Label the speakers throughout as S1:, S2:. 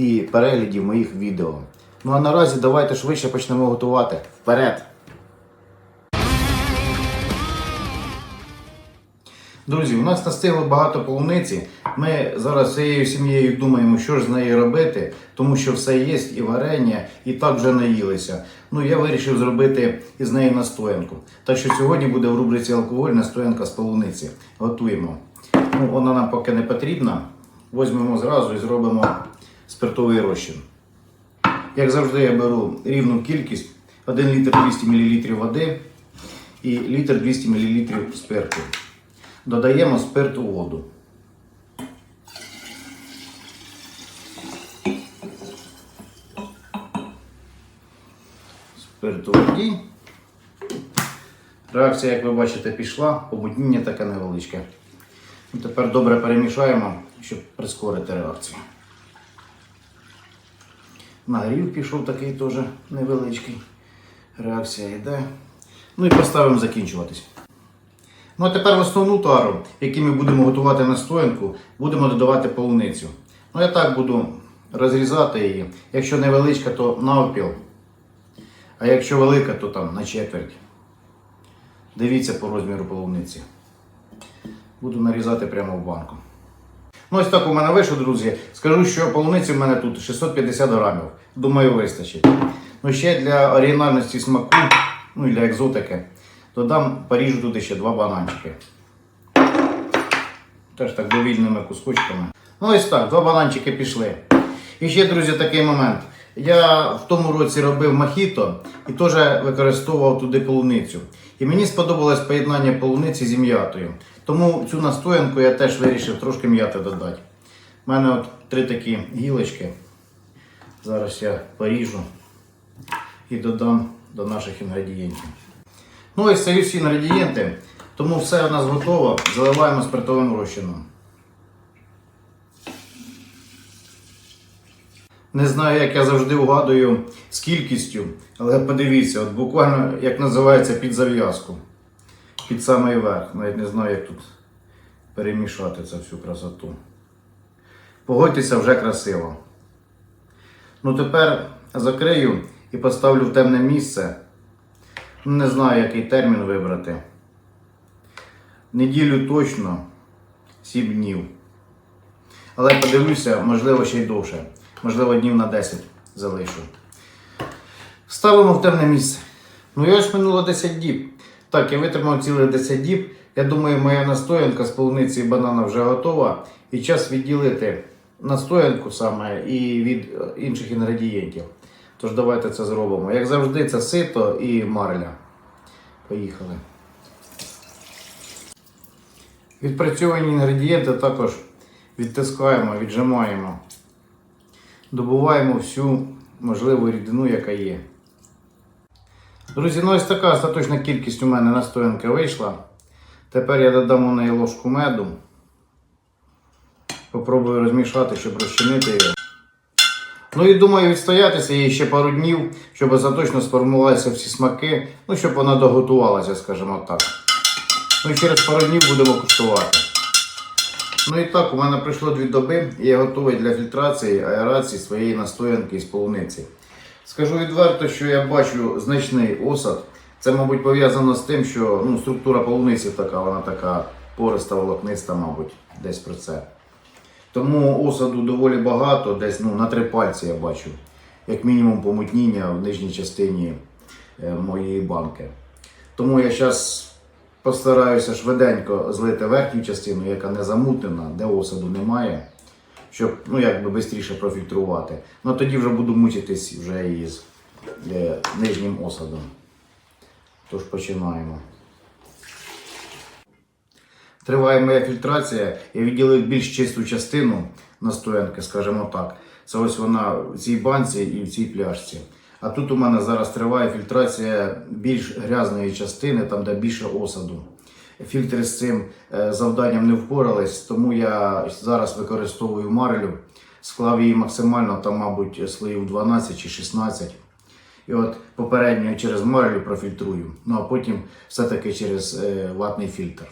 S1: і переглядів моїх відео. Ну а наразі давайте швидше почнемо готувати. Вперед! Друзі, у нас настигло багато полуниці. Ми зараз всією сім'єю думаємо, що ж з нею робити, тому що все є, і варення, і так вже наїлися. Ну я вирішив зробити із неї настоянку. Так що сьогодні буде в рубриці алкоголь настоянка з полуниці. Готуємо. Ну, вона нам поки не потрібна. Возьмемо зразу і зробимо спиртовий розчин. Як завжди, я беру рівну кількість: 1 літр 200 мл води і літр 200 мл спирту. Додаємо спирт у воду. Спирт у воді. Реакція, як ви бачите, пішла, помутніння таке невеличке. Тепер добре перемішаємо, щоб прискорити реакцію. Нагрів пішов такий теж невеличкий. Реакція йде. Ну і поставимо закінчуватись. Ну а тепер в основну тару, якій ми будемо готувати настоянку, будемо додавати полуницю. Ну я так буду розрізати її. Якщо невеличка, то навпіл. А якщо велика, то там на четверть. Дивіться по розміру полуниці. Буду нарізати прямо в банку. Ну, ось так у мене вийшло, друзі. Скажу, що полуниці в мене тут 650 грамів. Думаю, вистачить. Ну, ще для оригінальності смаку, ну і для екзотики, додам, поріжу туди ще два бананчики. Теж так довільними кусочками. Ну, ось так, два бананчики пішли. І ще, друзі, такий момент. Я в тому році робив мохіто і теж використовував туди полуницю. І мені сподобалось поєднання полуниці з м'ятою. Тому цю настоянку я теж вирішив трошки м'яти додати. У мене от три такі гілочки. Зараз я поріжу і додам до наших інгредієнтів. Ну ось це всі інгредієнти. Тому все у нас готово. Заливаємо спиртовим розчином. Не знаю, як я завжди угадую з кількістю, але подивіться, от буквально як називається під зав'язку. Під самий верх. Навіть не знаю, як тут перемішати цю всю красоту. Погодьтеся вже красиво. Ну тепер закрию і поставлю в темне місце. Ну, Не знаю, який термін вибрати. Неділю точно 7 днів. Але подивлюся, можливо, ще й довше. Можливо, днів на 10 залишу. Ставимо в темне місце. Ну і ось минуло 10 діб. Так, я витримав цілих 10 діб. Я думаю, моя настоянка з полуниці і банана вже готова. І час відділити настоянку саме і від е, інших інгредієнтів. Тож давайте це зробимо. Як завжди, це сито і марля. Поїхали. Відпрацьовані інгредієнти також відтискаємо, віджимаємо. Добуваємо всю можливу рідину, яка є. Друзі, ну ось така остаточна кількість у мене настоянки вийшла. Тепер я додам у неї ложку меду. Попробую розмішати, щоб розчинити її. Ну і думаю відстоятися її ще пару днів, щоб остаточно сформувалися всі смаки, ну щоб вона доготувалася, скажімо так. Ну і через пару днів будемо куштувати. Ну і так, у мене пройшло дві доби, і я готовий для фільтрації, аерації своєї настоянки з полуниці. Скажу відверто, що я бачу значний осад. Це, мабуть, пов'язано з тим, що ну, структура полуниці така, вона така пориста, волокниста, мабуть, десь про це. Тому осаду доволі багато, десь ну, на три пальці я бачу. Як мінімум помутніння в нижній частині е, моєї банки. Тому я зараз постараюся швиденько злити верхню частину, яка не замутнена, де осаду немає, щоб ну, якби швидше профільтрувати. Ну тоді вже буду мучитись вже із е, нижнім осадом. Тож починаємо. Триває моя фільтрація. Я відділив більш чисту частину настоянки, скажімо так. Це ось вона в цій банці і в цій пляшці. А тут у мене зараз триває фільтрація більш грязної частини, там де більше осаду. Фільтри з цим е, завданням не впорались, тому я зараз використовую марлю. Склав її максимально, там, мабуть, слоїв 12 чи 16. І от попередньо через марлю профільтрую, ну а потім все-таки через е, ватний фільтр.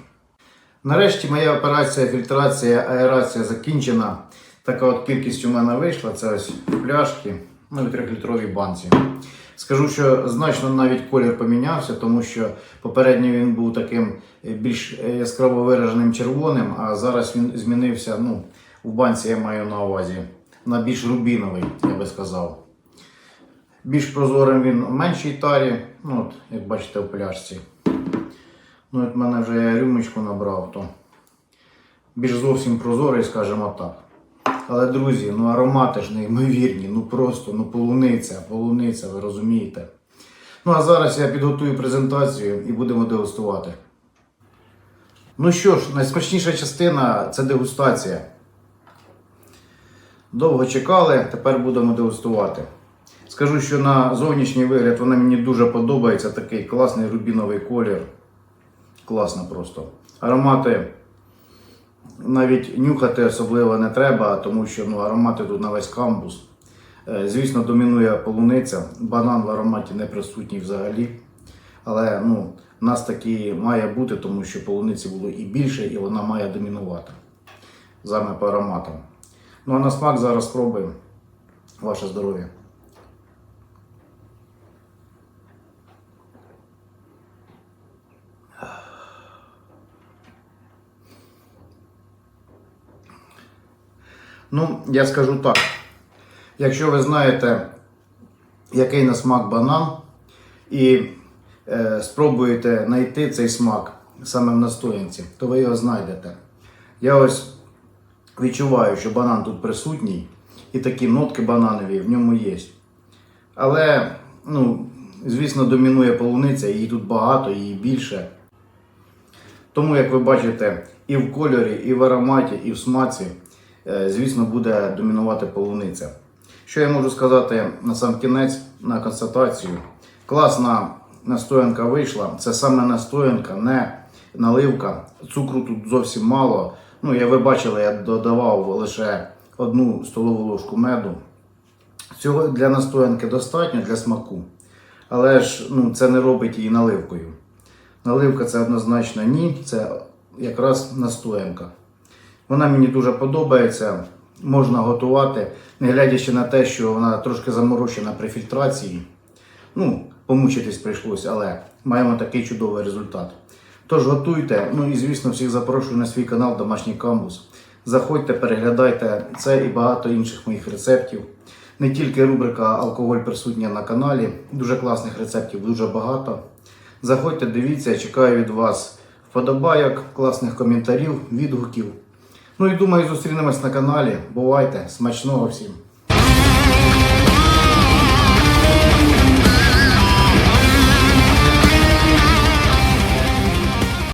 S1: Нарешті моя операція фільтрація, аерація закінчена. Така от кількість у мене вийшла. Це ось пляшки, ну і 3-літрові банці. Скажу, що значно навіть колір помінявся, тому що попередньо він був таким е, більш е, яскраво вираженим червоним, а зараз він змінився. Ну, в банці я маю на увазі на більш рубіновий, я би сказав. Більш прозорим він в меншій тарі, ну от, як бачите в пляшці. Ну, от мене вже я рюмочку набрав, то більш зовсім прозорий, скажімо так. Але, друзі, ну аромати ж неймовірні, ну просто, ну полуниця, полуниця, ви розумієте. Ну а зараз я підготую презентацію і будемо дегустувати. Ну що ж, найсмачніша частина це дегустація. Довго чекали, тепер будемо дегустувати. Скажу, що на зовнішній вигляд вона мені дуже подобається. Такий класний рубіновий колір. Класно просто. Аромати навіть нюхати особливо не треба, тому що ну, аромати тут на весь камбус. Е, Звісно, домінує полуниця. Банан в ароматі не присутній взагалі. Але ну, нас такі має бути, тому що полуниці було і більше, і вона має домінувати саме по ароматам. Ну а на смак зараз спробуємо. Ваше здоров'я. Ну, я скажу так. Якщо ви знаєте, який на смак банан, і е, спробуєте знайти цей смак саме в настоянці, то ви його знайдете. Я ось відчуваю, що банан тут присутній, і такі нотки бананові в ньому є. Але, ну, звісно, домінує полуниця, її тут багато, її більше. Тому, як ви бачите, і в кольорі, і в ароматі, і в смаці, звісно, буде домінувати полуниця. Що я можу сказати на сам кінець, на констатацію? Класна настоянка вийшла. Це саме настоянка, не наливка. Цукру тут зовсім мало. Ну, як ви бачили, я додавав лише одну столову ложку меду. Цього для настоянки достатньо для смаку. Але ж ну, це не робить її наливкою. Наливка це однозначно ні, це якраз настоянка. Вона мені дуже подобається, можна готувати, не глядячи на те, що вона трошки заморочена при фільтрації. Ну, помучитись прийшлося, але маємо такий чудовий результат. Тож готуйте, ну і звісно, всіх запрошую на свій канал Домашній Камбус. Заходьте, переглядайте це і багато інших моїх рецептів. Не тільки рубрика Алкоголь присутня на каналі, дуже класних рецептів, дуже багато. Заходьте, дивіться, чекаю від вас вподобайок, класних коментарів, відгуків. Ну і думаю, зустрінемось на каналі. Бувайте! Смачного всім!